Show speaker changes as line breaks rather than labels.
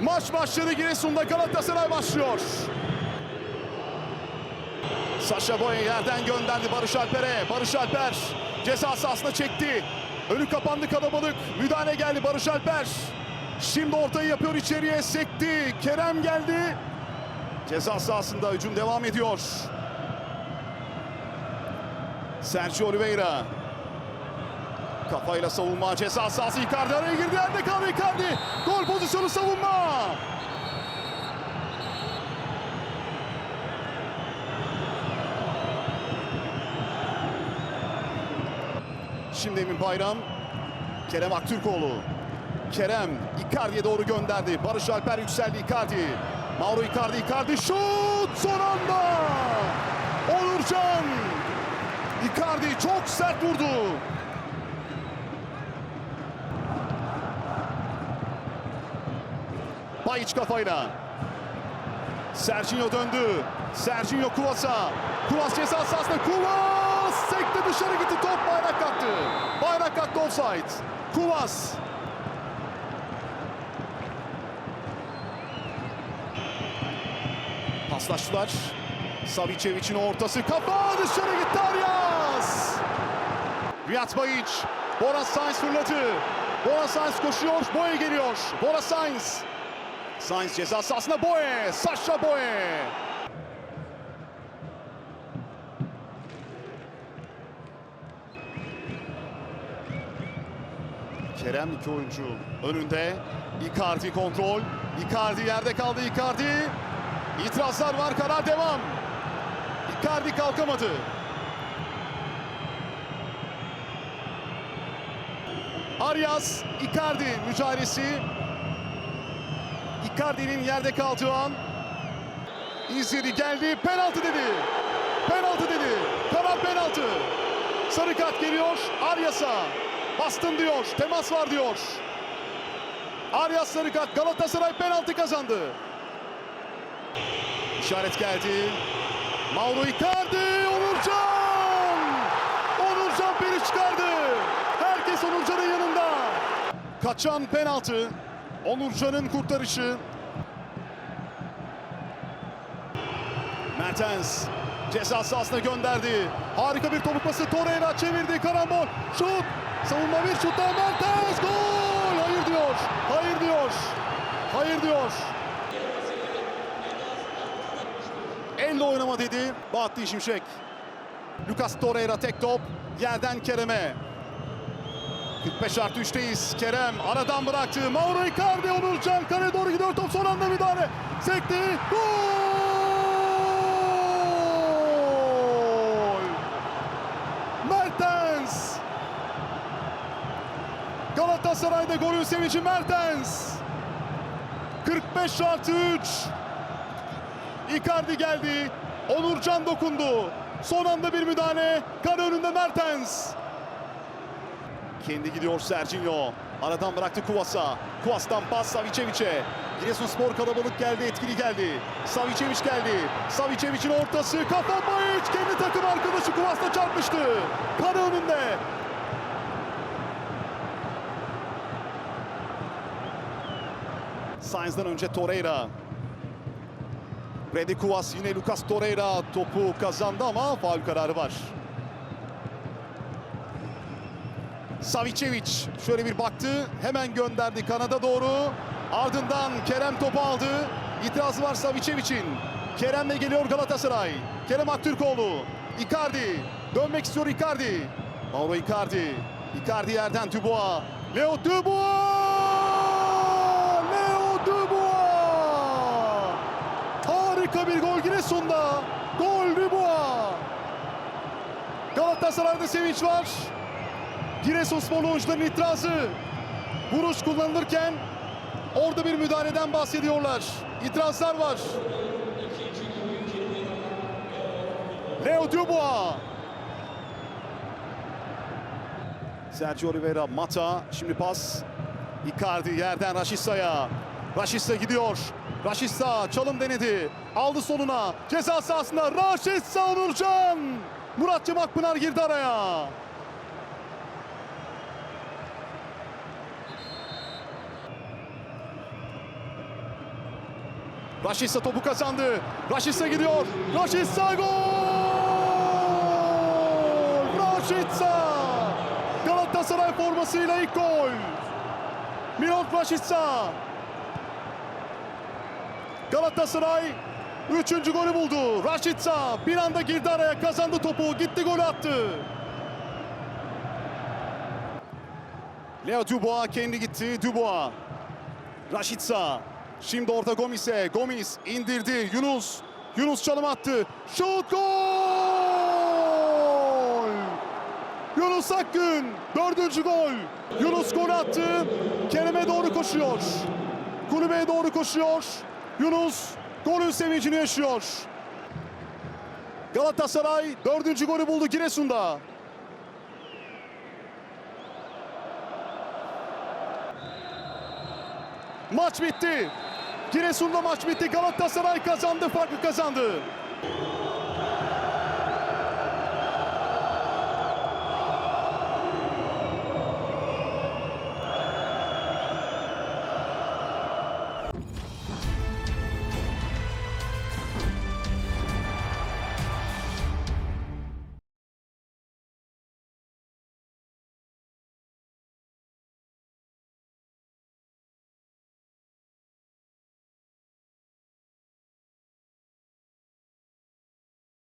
Maç başladı Giresun'da Galatasaray başlıyor. Saşa Boya yerden gönderdi Barış Alper'e. Barış Alper ceza sahasına çekti. Önü kapandı kalabalık. Müdahale geldi Barış Alper. Şimdi ortayı yapıyor içeriye sekti. Kerem geldi. Ceza sahasında hücum devam ediyor. Sergio Oliveira. Kafayla savunma ceza sahası Icardi araya girdi yerde kaldı Icardi. Gol pozisyonu savunma. Şimdi Emin Bayram. Kerem Aktürkoğlu. Kerem Icardi'ye doğru gönderdi. Barış Alper yükseldi Icardi. Mauro Icardi, Icardi şut son anda. Onurcan. Icardi çok sert vurdu. Bayiç kafayla. Serginho döndü. Serginho Kuvas'a. Kuvas ceza sahasında. Kuvas sekti dışarı gitti. Top bayrak kalktı. Bayrak kalktı offside. Kuvas. Paslaştılar. Savicevic'in ortası. Kafa dışarı gitti Arias. Riyad Bayiç. Bora Sainz fırladı. Bora Sainz koşuyor. Boye geliyor. Bora Sainz. Sainz ceza sahasında Boye. Sasha Boye. Kerem iki oyuncu önünde. Icardi kontrol. Icardi yerde kaldı Icardi. İtirazlar var karar devam. Icardi kalkamadı. Arias Icardi mücadelesi. Icardi'nin yerde kaldığı an izledi geldi penaltı dedi. Penaltı dedi. Karar penaltı. Sarı kart geliyor Arias'a. Bastın diyor. Temas var diyor. Arias sarı kart. Galatasaray penaltı kazandı. İşaret geldi. Mauro Icardi. Onurcan. Onurcan beni çıkardı. Herkes Onurcan'ın yanında. Kaçan penaltı. Onurcan'ın kurtarışı. Mertens ceza sahasına gönderdi. Harika bir topukması Torreira çevirdi. Karambol. Şut. Savunma bir şutta Mertens. Gol. Hayır diyor. Hayır diyor. Hayır diyor. Elle oynama dedi Bahattin Şimşek. Lucas Torreira tek top. Yerden Kerem'e. 45 artı 3'teyiz. Kerem aradan bıraktı. Mauro Icardi Onurcan kare doğru gidiyor. Top son anda müdahale. Sekti. Gol! Mertens! Galatasaray'da golün sevinci Mertens. 45 artı 3. Icardi geldi. Onurcan dokundu. Son anda bir müdahale. Kale önünde Mertens. Kendi gidiyor Serginho. Aradan bıraktı Kuvas'a. Kuvas'tan pas Savicevic'e. Giresunspor kalabalık geldi, etkili geldi. Savicevic geldi. Savicevic'in ortası. Kafa Bayiç. Kendi takım arkadaşı Kuvas'la çarpmıştı. Kale önünde. Sainz'dan önce Torreira. Brady Kuvas yine Lucas Torreira topu kazandı ama faul kararı var. Savicevic şöyle bir baktı. Hemen gönderdi kanada doğru. Ardından Kerem topu aldı. İtirazı var Savicevic'in. Kerem'le geliyor Galatasaray. Kerem Aktürkoğlu. Icardi. Dönmek istiyor Icardi. Mauro Icardi. Icardi yerden Dubois. Leo Dubois! Leo Dubois! Harika bir gol Giresun'da. Gol Dubois! Galatasaray'da sevinç var. Giresunspor oyuncuların itirazı. Vuruş kullanılırken orada bir müdahaleden bahsediyorlar. İtirazlar var. Leo Dubois. Sergio Oliveira, Mata. Şimdi pas. Icardi yerden Raşitsa'ya. Raşitsa gidiyor. Raşitsa çalım denedi. Aldı soluna. Ceza sahasında Raşitsa Onurcan. Murat Cem Akpınar girdi araya. Raşitsa topu kazandı. Raşitsa gidiyor. Raşitsa gol! Raşitsa! Galatasaray formasıyla ilk gol. Milot Raşitsa. Galatasaray üçüncü golü buldu. Raşitsa bir anda girdi araya kazandı topu gitti golü attı. Leo Dubois kendi gitti. Dubois. Raşitsa. Şimdi orta Gomis'e. Gomis indirdi. Yunus. Yunus çalım attı. Şut gol! Yunus Akgün. Dördüncü gol. Yunus gol attı. Kerem'e doğru koşuyor. Kulübeye doğru koşuyor. Yunus golün sevincini yaşıyor. Galatasaray dördüncü golü buldu Giresun'da. Maç bitti. Giresun'da maç bitti. Galatasaray kazandı, farklı kazandı.